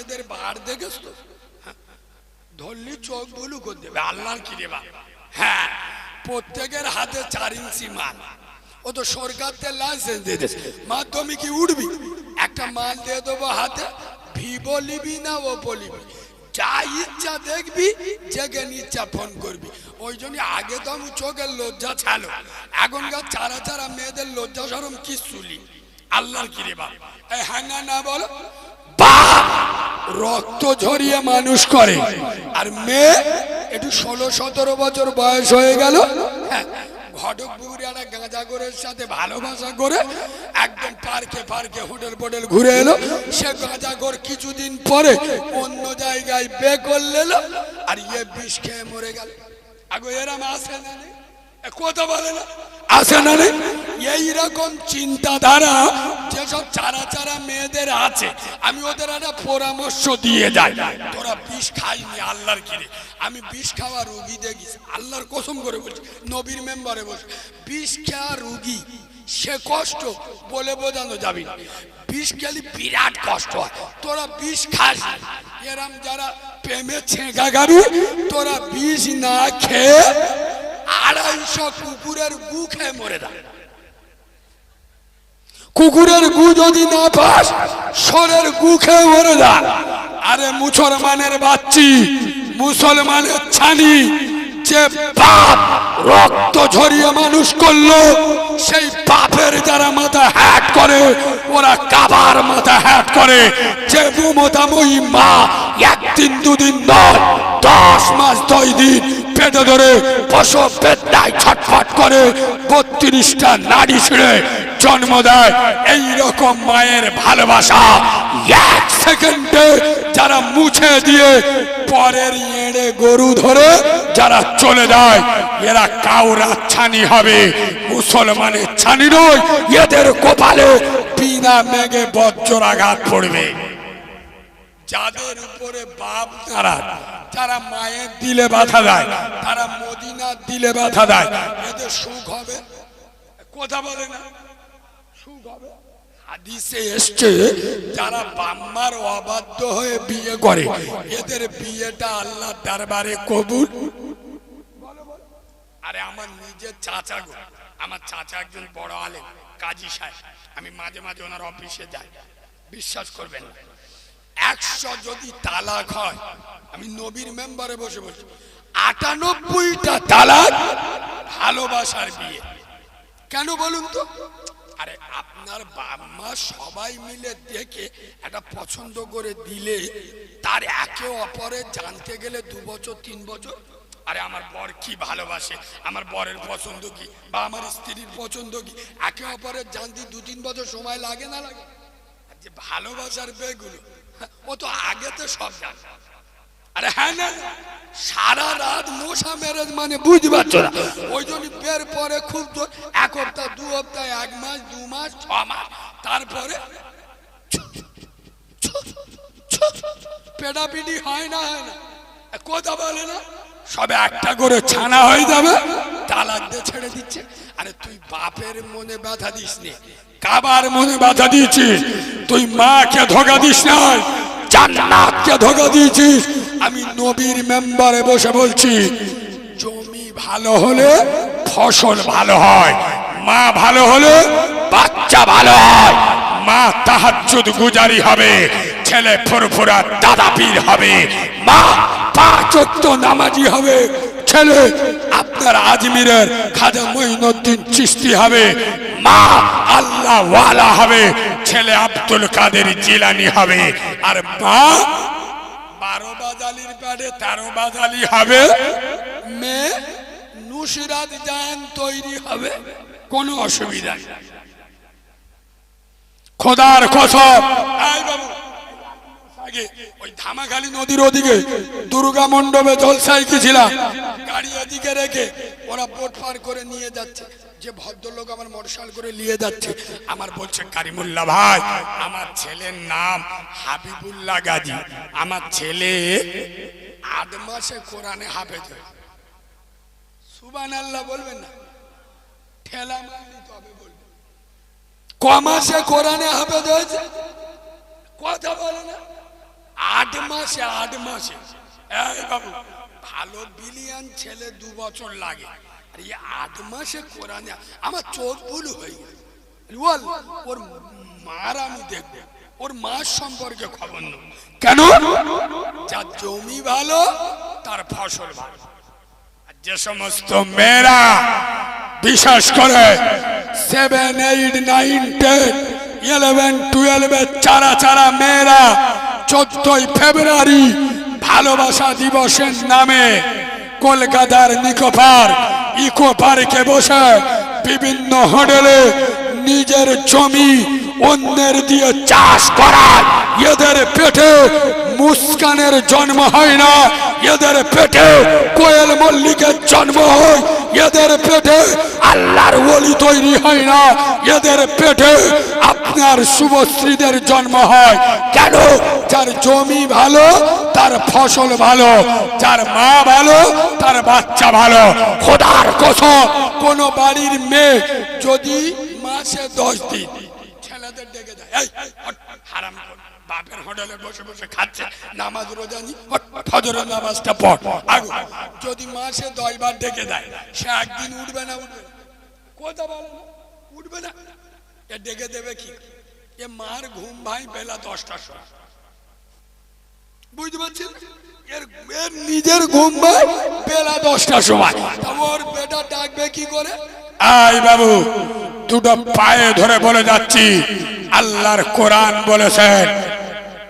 মেয়েদের বার দেখেছ তো? হ্যাঁ। ধরলি চোখ বুলু করে দেবে। আল্লাহর কি রে বা। হ্যাঁ প্রত্যেকের হাতে চার ইঞ্চি মাল। ও তো সরকার থেকে লাইসেন্স দিয়ে দিয়েছে মাধ্যমিকে উঠবি? একটা মাল দিয়ে দেবো হাতে। ভিভো লিবি না ও বলিবি যা ইচ্ছা দেখবি, জেগে ইচ্ছা ফোন করবি। ওই জন্য আগে তো আমি চোখের লজ্জা ছালো এখনকার চারা চারা মেয়েদের লজ্জা সরম কি শুলি আল্লাহর কি রে বাপ এই হাঙ্গা না বলো। রক্ত ঝরিয়ে মানুষ করে। আর মেয়ে একটু ষোলো সতেরো বছর বয়স হয়ে গেল। হ্যাঁ, সাথে ভালোবাসা করে একদম পার্কে হোটেল ঘুরে এলো। সে গাঁজাগর কিছুদিন পরে অন্য জায়গায় বে আর ইয়ে বিষ খেয়ে মরে গেল। আগো এরম আসে না বলে না? আসে না? রে এইরকম চিন্তাধারা যেসব চারা চারা মেয়েদের আছে, আমি ওদের একটা পরামর্শ দিয়ে যাই। তোরা বিষ খাইনি, আল্লাহর কিরে? আমি বিষ খাওয়া রুগী দেখিস, আল্লাহর কসম করে বলছি, নবীর মেম্বারে বলছি, বিষ খাওয়া রুগী, সে কষ্ট বলে বোঝানো যাবে না। বিষ খেলে বিরাট কষ্ট হয়, তোরা বিষ খাস। এরম যারা প্রেমে ছেঁকা গাবি তোরা বিষ না খেয়ে আড়াইশো কুকুরের খেয়ে মরে যা কুকুরের গু যদি না পাস সরের গু খেয়ে মরে যা। আরে মুসলমানের বাচ্চি, মুসলমানের ছানি, যে বাপ রক্ত ঝরিয়ে মানুষ করল, সেই বাপের যারা মাথা হ্যাট করে, ওরা কাবার মাথা হ্যাট করে। যে মমতাময়ী মা একদিন, দুদিন নয়, দশ মাস, দশ দিন পেটে ধরে প্রসব বেদনায় ছটফট করে, বত্রিশটা নারী ছিঁড়ে জন্ম দেয়। এই রকম মায়ের ভালোবাসা এক সেকেন্ডে যারা মুছে দিয়ে পরের এড়ে গরু ধরে যারা চলে যায়, এরা কাউরা ছানি হবে, মুসলমানের ছানি নয়, এদের কপালে বিনা মেঘে বজ্রাঘাত পড়বে। যাদের উপরে বাপ তারা, যারা মায়ের দিলে বাধা দেয়, তারা মদিনার দিলে বাধা দেয়, এদের সুখ হবে? কথা বলে না। সুখ হবে যারা বাম্মার অবাধ্য হয়ে বিয়ে করে, এদের বিয়েটা আল্লাহ দরবারে কবুল। আরে আমার নিজের চাচা গো, আমার চাচা একজন বড় আলেম, কাজী সাহেব। আমি মাঝে মাঝে ওনার অফিসে যাই। বিশ্বাস করবেন একশো যদি তালাক হয়, আমি নবীর মেম্বারে বসে বসে, আটানব্বইটা তালাক ভালোবাসার বিয়ে। কেন বলুন তো? আপনার বাম্মা সবাই মিলে দেখে একটা পছন্দ করে দিলে, তার একে অপরে জানতে গেলে দু বছর, তিন বছর, আরে আমার বর কি ভালোবাসে, আমার বরের পছন্দ কি, বা আমার স্ত্রীর পছন্দ কি, একে অপরের জানতে দু, তিন বছর সময় লাগে না লাগে? যে ভালোবাসার বেগুলো ও তো আগে তো সব জানে। আরে হ্যাঁ না, সারা রাত মশা মেরেজ মানে বুঝতে পারছ না। ওই জন্য বের পরে খুব তো এক সপ্তাহ দু সপ্তাহ এক মাস, দু মাস, ছ মাস, তারপরে পেটাপিটি হয় না হয় না। কথা বলে না, সবে একটা করে ছানা হয়ে যাবে, তালাক দিয়ে ছেড়ে দিচ্ছে। আরে তুই বাপের মনে ব্যথা দিস নে, কাবার মনে ব্যথা দিয়েছিস, তুই মাকে ধোকা দিস না। জান্নাতকে ধোকা দিয়েছিস। আমি নবীর মেম্বারে বসে বলছি, জমি ভালো হলে ফসল ভালো হয়, মা ভালো হলে বাচ্চা ভালো হয়, মা তাহাজ্জুদ গুজারি হবে, ছেলে ফুরফুরা দাদা পীর হবে, মা পাঁচ নামাজি হবে, ছেলে আপনার আজমিরের খাজা মঈনুদ্দিন চিস্তি হবে, মা আল্লাহ ওয়ালা হবে, ছেলে আব্দুল কাদের জিলানি হবে। আর মা বারো বাজালির প্যাডে তেরো বাজালি হবে। মেয়ে নুসিরাত জান তৈরি হবে, কোনো অসুবিধা খোদার এই বাবু আগে ওই ধামাখালি নদীর ওদিকে দুর্গা মণ্ডপে জলসাই ছিলাম গাড়ি এদিকে রেখে ওরা বোট পার করে নিয়ে যাচ্ছে। যে ভদ্রলোক আমার মোটরসাইকেল করে নিয়ে যাচ্ছে, আমার বলছে কারিমুল্লাহ ভাই, আমার ছেলের নাম হাবিবুল্লাহ গাজী। আমার ছেলে আট মাসে কোরআনে হাফেজ হয়ে। সুবান আল্লাহ বলবেন না। ঠেলা মারলি তবে বলবেন ক মাসে কোরআনে হাফেজ হয়েছে? কথা বলে না। মাসে, আট মাসে। বাবু, ভালো বিলিয়ন ছেলে দু বছর লাগে। আর, এই আট মাসে কোরআনে আমার চোখ ভুল হয়ে গেল। বল ওর মার আমি দেখব। ওর মার সম্পর্কে খবর নেব। কেন? যার জমি ভালো, তার ফসল ভালো। যে সমস্ত মেয়েরা বিশেষ করে seven eight nine ten eleven টুয়েলভের চারা চারা মেয়েরা চোদ্দই ফেব্রুয়ারি ভালোবাসা দিবসের নামে কলকাতার নিকো ইকো পার্কে বসে বিভিন্ন হোটেলে নিজের জমি, অন্যের দিয়ে চাষ করায় এদের পেটে মুস্কানের জন্ম হয় না, এদের পেটে কোয়েল মল্লিকের জন্ম হয়। এদের পেটে আল্লাহর ওলি তৈরি হয় না। এদের পেটে আপনার শুভশ্রীদের জন্ম হয়। কেন? যার জমি ভালো, তার ফসল ভালো। যার মা ভালো, তার বাচ্চা ভালো। খোদার কসম, কোন বাড়ির মেয়ে যদি মাসে দশ দিন ছেলেদের ডেকে যায় হারাম বাপের হোটেলে বসে বসে খাচ্ছে। নামাজ রোজা নি ফজরের নামাজটা পড়। আগু যদি মাসে দশ বার ডেকে দেয়, সে একদিন উঠবে না উঠবে? কথা বলে উঠবে না। এ ডেকে দেবে কি? এ মার ঘুম ভাই বেলা দশটার সময়। বুঝতে পারছেন? এর এর নিজের ঘুম ভাই বেলা দশটার সময়। ওর বেটা ডাকবে কি করে? আই বাবু, দুটো পায়ে ধরে বলে যাচ্ছি। আল্লাহর কোরআন বলেছেন